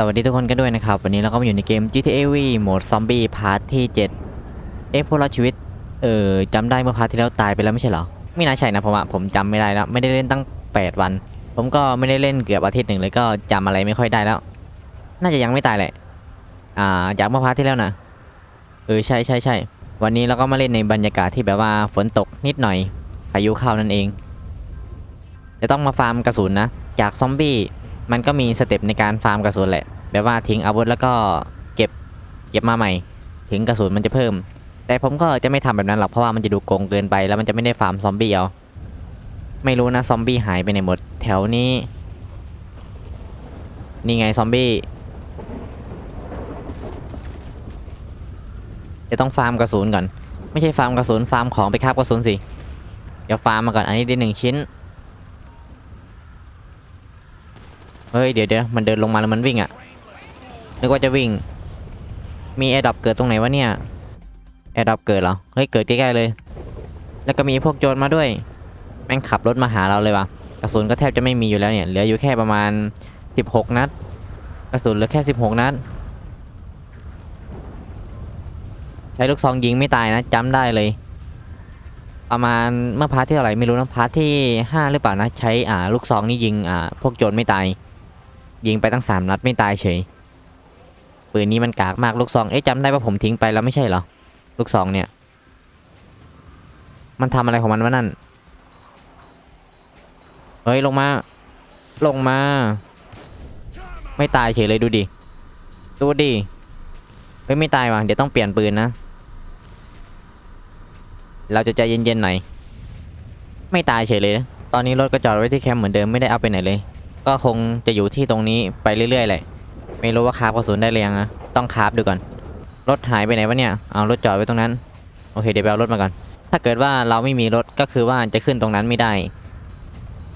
สวัสดีทุกคนกันด้วยนะครับ วันนี้เราก็มาอยู่ในเกม GTA V โหมดซอมบี้พาร์ทที่ 7 เอ๊ะพวกเราชีวิต เออจำได้เมื่อพาร์ทที่แล้วตายไปแล้วไม่ใช่เหรอ ไม่น่าใช่นะผมอะผมจำไม่ได้แล้ว ไม่ได้เล่นตั้ง 8 วัน ผมก็ไม่ได้เล่นเกือบอาทิตย์หนึ่งเลยก็จำอะไรไม่ค่อยได้แล้ว น่าจะยังไม่ตายแหละอ่าจากเมื่อพาร์ทที่แล้วนะเออใช่ใช่ใช่วันนี้เราก็มาเล่นในบรรยากาศที่แบบว่าฝนตกนิดหน่อยพายุเข้านั่นเองจะต้องมาฟาร์มกระสุนนะ จากซอมบี้ มันก็มีสเต็ปในการฟาร์มกระสุนแหละแบบว่าทิ้งอาวุธแล้วก็เก็บเก็บมาใหม่ ถึงกระสุนมันจะเพิ่ม แต่ผมก็จะไม่ทำแบบนั้นหรอกเพราะว่ามันจะดูโกงเกินไปแล้วมันจะไม่ได้ฟาร์มซอมบี้เอาไม่รู้นะซอมบี้หายไปไหนหมด แถวนี้ นี่ไงซอมบี้จะต้องฟาร์มกระสุนก่อน ไม่ใช่ฟาร์มกระสุนฟาร์มของไปคาบกระสุนสิ เดี๋ยวฟาร์มมาก่อนอันนี้ได้หนึ่งชิ้น เฮ้ยเดี๋ยวเดี๋ยวมันเดินลงมาแล้วมันวิ่งอะ่ะนึกว่าจะวิ่ง มีแอร์ดับเกิดตรงไหนวะเนี่ยแอร์ดับเกิดเหรอเฮ้ยเกิดใกล้ๆเลย แล้วก็มีพวกโจรมาด้วย แม่งขับรถมาหาเราเลยวะกระสุนก็แทบจะไม่มีอยู่แล้วเนี่ยเหลืออยู่แค่ประมาณ 16 นัด กระสุนเหลือแค่ 16 นัดใช้ลูกซองยิงไม่ตายนะจำได้เลย ประมาณเมื่อพาร์ทที่เท่าไหร่ไม่รู้นะพาร์ทที่ 5 หรือเปล่านะใช้อ่าลูกซองนี่ยิงอ่าพวกโจรไม่ตาย ยิงไปตั้งสามนัดไม่ตายเฉย ปืนนี้มันกากมากลูกซอง เอ๊ะจำได้ว่าผมทิ้งไปแล้วไม่ใช่เหรอ ลูกซองเนี่ย มันทำอะไรของมันวะนั่น เฮ้ยลงมา ลงมา ไม่ตายเฉยเลยดูดิ ดูดิ เฮ้ยไม่ตายว่ะ เดี๋ยวต้องเปลี่ยนปืนนะ เราจะใจเย็นๆหน่อย ไม่ตายเฉยเลย ตอนนี้รถก็จอดไว้ที่แคมป์เหมือนเดิมไม่ได้เอาไปไหนเลย ก็คงจะอยู่ที่ตรงนี้ไปเรื่อยๆแหละไม่รู้ว่าคาบกระสุนได้หรือยังนะต้องคาบดูก่อน รถหายไปไหนวะเนี่ยเอารถจอดไว้ตรงนั้น โอเคเดี๋ยวไปเอารถมาก่อน ถ้าเกิดว่าเราไม่มีรถก็คือว่าจะขึ้นตรงนั้นไม่ได้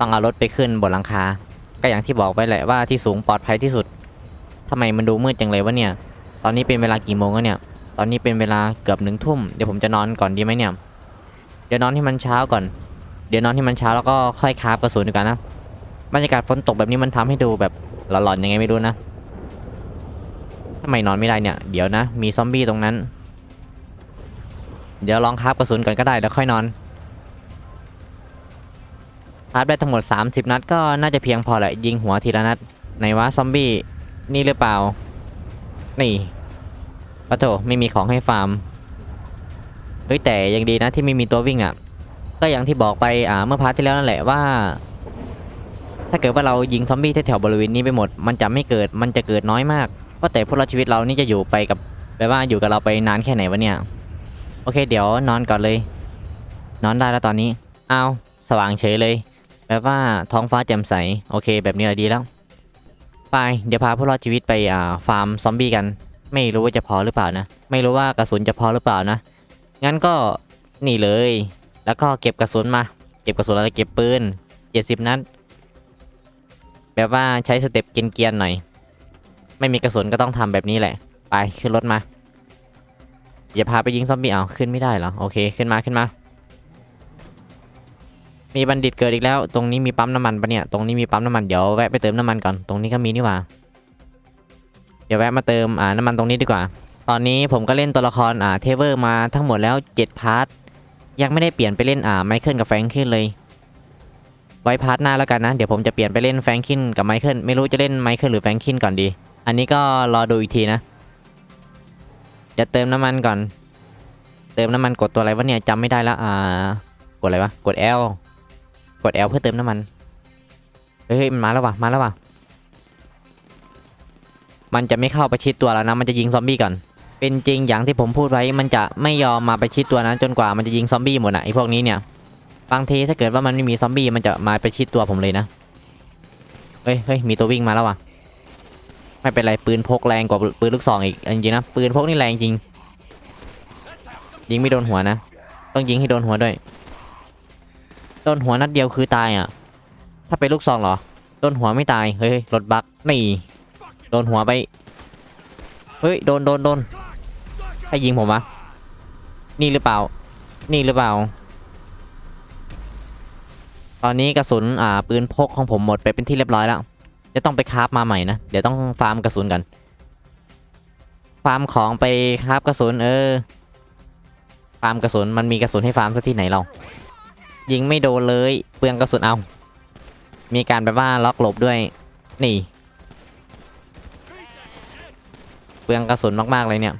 ต้องเอารถไปขึ้นบนหลังคา ก็อย่างที่บอกไปแหละว่าที่สูงปลอดภัยที่สุดทำไมมันดูมืดจังเลยวะเนี่ย ตอนนี้เป็นเวลากี่โมงแล้วเนี่ย ตอนนี้เป็นเวลาเกือบหนึ่งทุ่มเดี๋ยวผมจะนอนก่อนดีไหมเนี่ย เดี๋ยวนอนให้มันเช้าก่อน เดี๋ยวนอนให้มันเช้าแล้วก็ค่อยคาบกระสุนดีกว่านะ บรรยากาศฝนตกแบบนี้มันทำให้ดูแบบหลอนๆยังไงไม่รู้นะทำไมนอนไม่ได้เนี่ย เดี๋ยวนะ มีซอมบี้ตรงนั้น เดี๋ยวลองคาบกระสุนก่อนก็ได้แล้วค่อยนอนคาบได้ทั้งหมด 30 นัดก็น่าจะเพียงพอแหละยิงหัวทีละนัดไหนวะซอมบี้นี่หรือเปล่า นี่ปะโถไม่มีของให้ฟาร์มเฮ้ยแต่ยังดีนะที่ไม่มีตัววิ่งอะ ก็อย่างที่บอกไปอ่าเมื่อพาร์ทที่แล้วนั่นแหละว่า ถ้าเกิดว่าเรายิงซอมบี้แถวๆบริเวณนี้ไปหมด มันจะไม่เกิด มันจะเกิดน้อยมากเพราะแต่พวกเราชีวิตเรานี่จะอยู่ไปกับแปลว่าอยู่กับเราไปนานแค่ไหนวะเนี่ย โอเค เดี๋ยวนอนก่อนเลย นอนได้แล้วตอนนี้อ้าวสว่างเฉยเลยแปลว่าท้องฟ้าแจ่มใส โอเค แบบนี้แหละดีแล้ว ไป เดี๋ยวพาพวกเราชีวิตไปอ่าฟาร์มซอมบี้กัน ไม่รู้ว่าจะพอหรือเปล่านะ ไม่รู้ว่ากระสุนจะพอหรือเปล่านะ งั้นก็นี่เลย แล้วก็เก็บกระสุนมา เก็บกระสุนแล้วเก็บปืนเจ็ดสิบนัด แบบว่าใช้สเต็ปเกียนๆหน่อย ไม่มีกระสุนก็ต้องทำแบบนี้แหละ ไปขึ้นรถมา อย่าพาไปยิงซอมบี้เอาขึ้นไม่ได้เหรอ โอเคขึ้นมาขึ้นมา มีบัณฑิตเกิดอีกแล้ว ตรงนี้มีปั๊มน้ำมันปะเนี่ย ตรงนี้มีปั๊มน้ำมันเดี๋ยวแวะไปเติมน้ำมันก่อน ตรงนี้ก็มีนี่หว่า เดี๋ยวแวะมาเติมอ่าน้ำมันตรงนี้ดีกว่า ตอนนี้ผมก็เล่นตัวละครอ่าเทเวอร์มาทั้งหมดแล้ว7พาร์ท ยังไม่ได้เปลี่ยนไปเล่นอ่าไมเคิลกับแฟรงคินเลย ไว้พาร์ทหน้าแล้วกันนะ เดี๋ยวผมจะเปลี่ยนไปเล่นแฟรงคินกับไมเคิลไม่รู้จะเล่นไมเคิลหรือแฟรงคินก่อนดี อันนี้ก็รอดูอีกทีนะ จะเติมน้ำมันก่อน เติมน้ำมันกดตัวอะไรวะเนี่ยจำไม่ได้ละอ่ากดอะไรวะกด L กด L เพื่อเติมน้ำมันเฮ้ยมันมาแล้ววะมาแล้ววะมันจะไม่เข้าประชิดตัวแล้วนะ มันจะยิงซอมบี้ก่อน เป็นจริงอย่างที่ผมพูดไว้ มันจะไม่ยอมมาประชิดตัวนั้นจนกว่ามันจะยิงซอมบี้หมดอะไอ้พวกนี้เนี่ย บางทีถ้าเกิดว่ามันไม่มีซอมบี้มันจะมาไปชิดตัวผมเลยนะเฮ้ยเฮ้ยมีตัววิ่งมาแล้วว่ะไม่เป็นไรปืนพกแรงกว่าปืนลูกซองอีกจริงๆนะปืนพกนี่แรงจริง ยิงไม่โดนหัวนะ ต้องยิงให้โดนหัวด้วย โดนหัวนัดเดียวคือตายอะ ถ้าเป็นลูกซองเหรอ โดนหัวไม่ตายเฮ้ยรถบักนี่โดนหัวไปเฮ้ยโดนโดนโดนใช่ยิงผมวะนี่หรือเปล่า นี่หรือเปล่า ตอนนี้กระสุนอ่าปืนพกของผมหมดไปเป็นที่เรียบร้อยแล้ว จะต้องไปคราฟมาใหม่นะ เดี๋ยวต้องฟาร์มกระสุนกัน ฟาร์มของไปคราฟกระสุนเออ ฟาร์มกระสุนมันมีกระสุนให้ฟาร์มสักที่ไหนเรา ยิงไม่โดนเลยเปลืองกระสุนเอา มีการแบบว่าล็อกหลบด้วย นี่เปลืองกระสุนมากๆเลยเนี่ย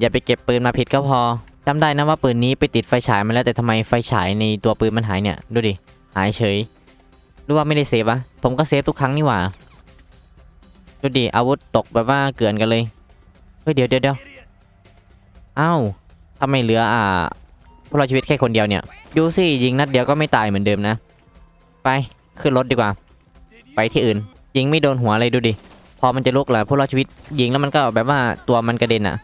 อย่าไปเก็บปืนมาผิดก็พอ จำได้นะว่าปืนนี้ไปติดไฟฉายมาแล้วแต่ทำไมไฟฉายในตัวปืนมันหายเนี่ย ดูดิ หายเฉยหรือว่าไม่ได้เซฟวะผมก็เซฟทุกครั้งนี่หว่า ดูดิ อาวุธตกแบบว่าเกลื่อนกันเลย เฮ้ย เดี๋ยวเดี๋ยวเดี๋ยวอ้าวทำไมเหลืออ่าผู้รอดชีวิตแค่คนเดียวเนี่ย ดูสิยิงนัดเดียวก็ไม่ตายเหมือนเดิมนะ ไปขึ้นรถดีกว่า ไปที่อื่น ยิงไม่โดนหัวเลยดูดิ พอมันจะลุกแหละผู้รอดชีวิตยิงแล้วมันก็แบบว่าตัวมันกระเด็นอะ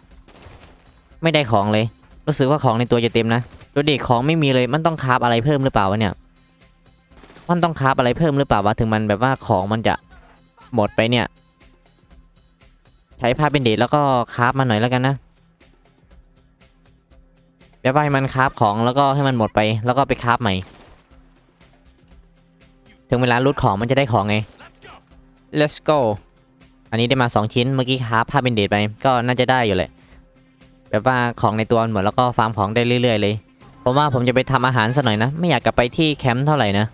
ไม่ได้ของเลย รู้สึกว่าของในตัวจะเต็มนะดูดิของไม่มีเลยมันต้องคาฟอะไรเพิ่มหรือเปล่าวะเนี่ย มันต้องคาฟอะไรเพิ่มหรือเปล่าวะถึงมันแบบว่าของมันจะหมดไปเนี่ย ใช้ผ้าเป็นเดทแล้วก็คาฟมาหน่อยแล้วกันนะแบบว่าให้มันคาฟของแล้วก็ให้มันหมดไป แล้วก็ไปคาฟใหม่ ถึงเวลารูดของมันจะได้ของไง let's go อันนี้ได้มา 2 ชิ้นเมื่อกี้คาฟผ้าเป็นเดทไป ก็น่าจะได้อยู่แหละ แบบว่าของในตัวหมดแล้วก็ฟาร์มของได้เรื่อยๆเลยผมว่าผมจะไปทำอาหารสักหน่อยนะ ไม่อยากกลับไปที่แคมป์เท่าไหร่นะ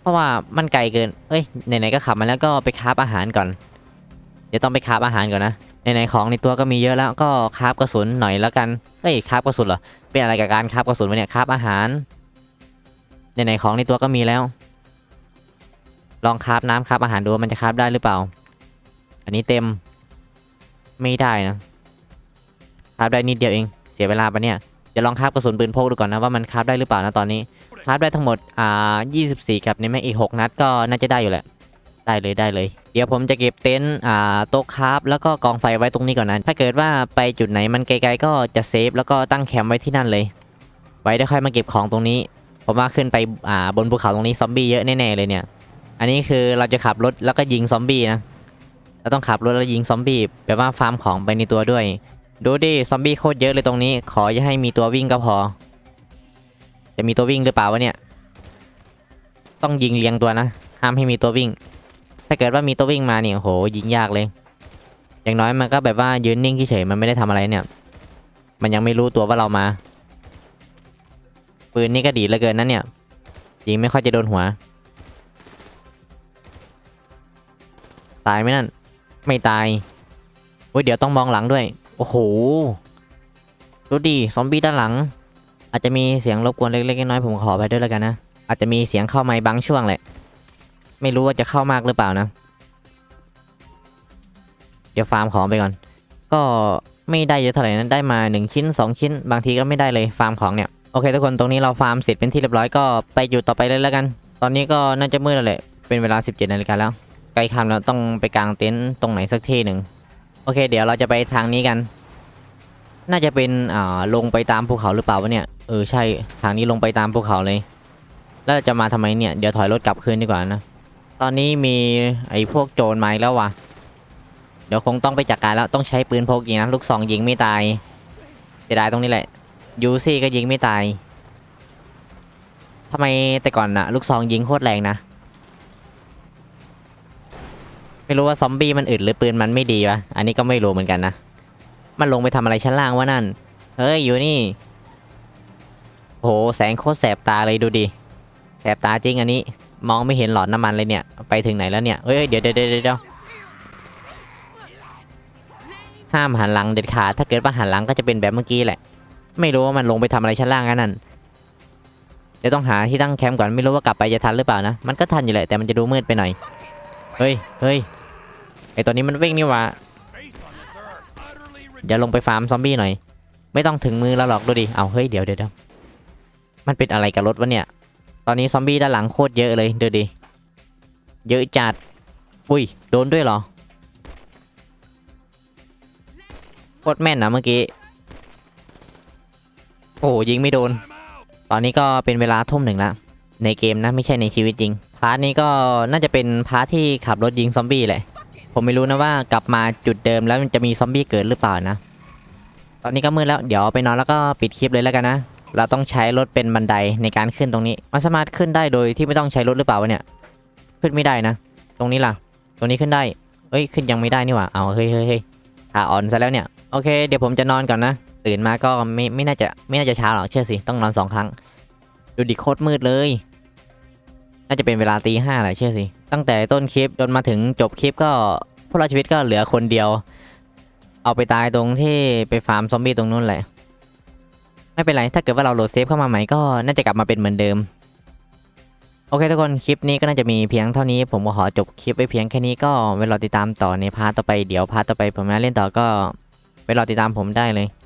เพราะว่ามันไกลเกิน เอ้ยไหนๆก็ขับมาแล้วก็ไปคาฟอาหารก่อน เดี๋ยวต้องไปคาฟอาหารก่อนนะไหนๆของในตัวก็มีเยอะแล้วก็คาฟกระสุนหน่อยแล้วกันเฮ้ยคาฟกระสุนเหรอเป็นอะไรกับการคาฟกระสุนวะเนี่ยคาฟอาหารไหนๆของในตัวก็มีแล้ว ลองคาฟน้ำคาฟอาหารดูมันจะคาฟได้หรือเปล่า อันนี้เต็มไม่ได้นะ คราฟได้นิดเดียวเอง เสียเวลาปะเนี่ยเดี๋ยวลองคราฟกระสุนปืนพกดูก่อนนะว่ามันคราฟได้หรือเปล่านะตอนนี้คราฟได้ทั้งหมดอ่า24กับในแม่อีก6นัดก็น่าจะได้อยู่แหละได้เลยได้เลย เดี๋ยวผมจะเก็บเต็นท์อ่าโต๊ะคราฟแล้วก็กองไฟไว้ตรงนี้ก่อนนะถ้าเกิดว่าไปจุดไหนมันไกลๆก็จะเซฟแล้วก็ตั้งแคมป์ไว้ที่นั่นเลย ไว้ได้ค่อยมาเก็บของตรงนี้ผมว่าขึ้นไปอ่าบนภูเขาตรงนี้ซอมบี้เยอะแน่ๆเลยเนี่ย อันนี้คือเราจะขับรถแล้วก็ยิงซอมบี้นะเราต้องขับรถแล้วยิงซอมบี้แบบว่าฟาร์มของไปในตัวด้วย ดูดิซอมบี้โคตรเยอะเลยตรงนี้ ขออย่าให้มีตัววิ่งก็พอ จะมีตัววิ่งหรือเปล่าวะเนี่ย ต้องยิงเรียงตัวนะ ห้ามให้มีตัววิ่ง ถ้าเกิดว่ามีตัววิ่งมาเนี่ยโหยิงยากเลย อย่างน้อยมันก็แบบว่ายืนนิ่งเฉยมันไม่ได้ทำอะไรเนี่ย มันยังไม่รู้ตัวว่าเรามา ปืนนี่ก็ดีเหลือเกินนะเนี่ย ยิงไม่ค่อยจะโดนหัว ตายไหมนั่น ไม่ตายโอ้ยเดี๋ยวต้องมองหลังด้วย โอ้โห ดูดิซอมบี้ด้านหลัง อาจจะมีเสียงรบกวนเล็กๆน้อยๆผมขอไปด้วยแล้วกันนะ อาจจะมีเสียงเข้าไมค์บางช่วงแหละ ไม่รู้ว่าจะเข้ามากหรือเปล่านะ เดี๋ยวฟาร์มของไปก่อน ก็ไม่ได้เยอะเท่าไหร่นะได้มา 1 ชิ้น 2 ชิ้น บางทีก็ไม่ได้เลยฟาร์มของเนี่ยโอเคทุกคนตรงนี้เราฟาร์มเสร็จเป็นที่เรียบร้อยก็ไปอยู่ต่อไปเลยแล้วกัน ตอนนี้ก็น่าจะมืดแล้วแหละเป็นเวลา 17นาฬิกาแล้วใกล้ค่ำแล้วต้องไปกางเต็นท์ตรงไหนสักที่หนึ่ง อเค เดี๋ยวเราจะไปทางนี้กัน น่าจะเป็นอ่าลงไปตามภูเขาหรือเปล่าวะเนี่ย เออใช่ ทางนี้ลงไปตามภูเขาเลย แล้วจะมาทำไมเนี่ย เดี๋ยวถอยรถกลับคืนดีกว่านะ ตอนนี้มีไอ้พวกโจรมาแล้ววะเดี๋ยวคงต้องไปจัดการแล้ว ต้องใช้ปืนพกยิงนะ ลูกซองยิงไม่ตายเสียดายตรงนี้แหละ ยูซี่ก็ยิงไม่ตายทำไมแต่ก่อนอะลูกซองยิงโคตรแรงนะ ไม่รู้ว่าซอมบี้มันอึดหรือปืนมันไม่ดีวะ อันนี้ก็ไม่รู้เหมือนกันนะ มันลงไปทำอะไรชั้นล่างวะนั่น เฮ้ยอยู่นี่ โหแสงโคตรแสบตาเลยดูดิ แสบตาจริงอันนี้ มองไม่เห็นหลอดน้ำมันเลยเนี่ย ไปถึงไหนแล้วเนี่ย เฮ้ยเดี๋ยวเดี๋ยวเดี๋ยวห้ามหันหลังเด็ดขาด ถ้าเกิดว่าหันหลังก็จะเป็นแบบเมื่อกี้แหละ ไม่รู้ว่ามันลงไปทำอะไรชั้นล่างกันนั่นเดี๋ยวต้องหาที่ตั้งแคมป์ก่อน ไม่รู้ว่ากลับไปจะทันหรือเปล่านะ มันก็ทันอยู่แหละ แต่มันจะดูมืดไปหน่อย เฮ้ยเฮ้ยไอตัวนี้มันวิ่งนี่ว่าเดี๋ยวลงไปฟาร์มซอมบี้หน่อย ไม่ต้องถึงมือแล้วหรอกดูดิ เอาเฮ้ยเดี๋ยวเดี๋ยวมันเป็นอะไรกับรถวะเนี่ย ตอนนี้ซอมบี้ด้านหลังโคตรเยอะเลยดูดิ เยอะจัด อุ้ยโดนด้วยเหรอ โคตรแม่นนะเมื่อกี้ โอ้ยิงไม่โดน ตอนนี้ก็เป็นเวลาทุ่มหนึ่งล้วในเกมนะไม่ใช่ในชีวิตจริง พาร์ทนี้ก็น่าจะเป็นพาร์ทที่ขับรถยิงซอมบี้แหละ ผมไม่รู้นะว่ากลับมาจุดเดิมแล้วมันจะมีซอมบี้เกิดหรือเปล่านะ ตอนนี้ก็มืดแล้วเดี๋ยวไปนอนแล้วก็ปิดคลิปเลยแล้วกันนะ เราต้องใช้รถเป็นบันไดในการขึ้นตรงนี้ มันสามารถขึ้นได้โดยที่ไม่ต้องใช้รถหรือเปล่าวะเนี่ย ขึ้นไม่ได้นะ ตรงนี้ล่ะ ตรงนี้ขึ้นได้ เอ้ยขึ้นยังไม่ได้นี่หว่า เอาเฮ้ยเฮ้ยเฮ้ยขาอ่อนซะแล้วเนี่ย โอเค เดี๋ยวผมจะนอนก่อนนะ ตื่นมาก็ไม่ไม่น่าจะไม่น่าจะเช้าหรอกเชื่อสิ ต้องนอนสองครั้ง ดูดิโคตรมืดเลย น่าจะเป็นเวลาตีห้าแหละเชื่อสิ ตั้งแต่ต้นคลิปจนมาถึงจบคลิปก็พวกเราชีวิตก็เหลือคนเดียว เอาไปตายตรงที่ไปฟาร์มซอมบี้ตรงนู้นแหละ ไม่เป็นไร ถ้าเกิดว่าเราโหลดเซฟเข้ามาใหม่ก็น่าจะกลับมาเป็นเหมือนเดิม โอเคทุกคนคลิปนี้ก็น่าจะมีเพียงเท่านี้ผมก็ขอจบคลิปไว้เพียงแค่นี้ก็ไว้รอติดตามต่อในพาร์ทต่อไปเดี๋ยวพาร์ทต่อไปผมมาเล่นต่อก็ไปรอติดตามผมได้เลย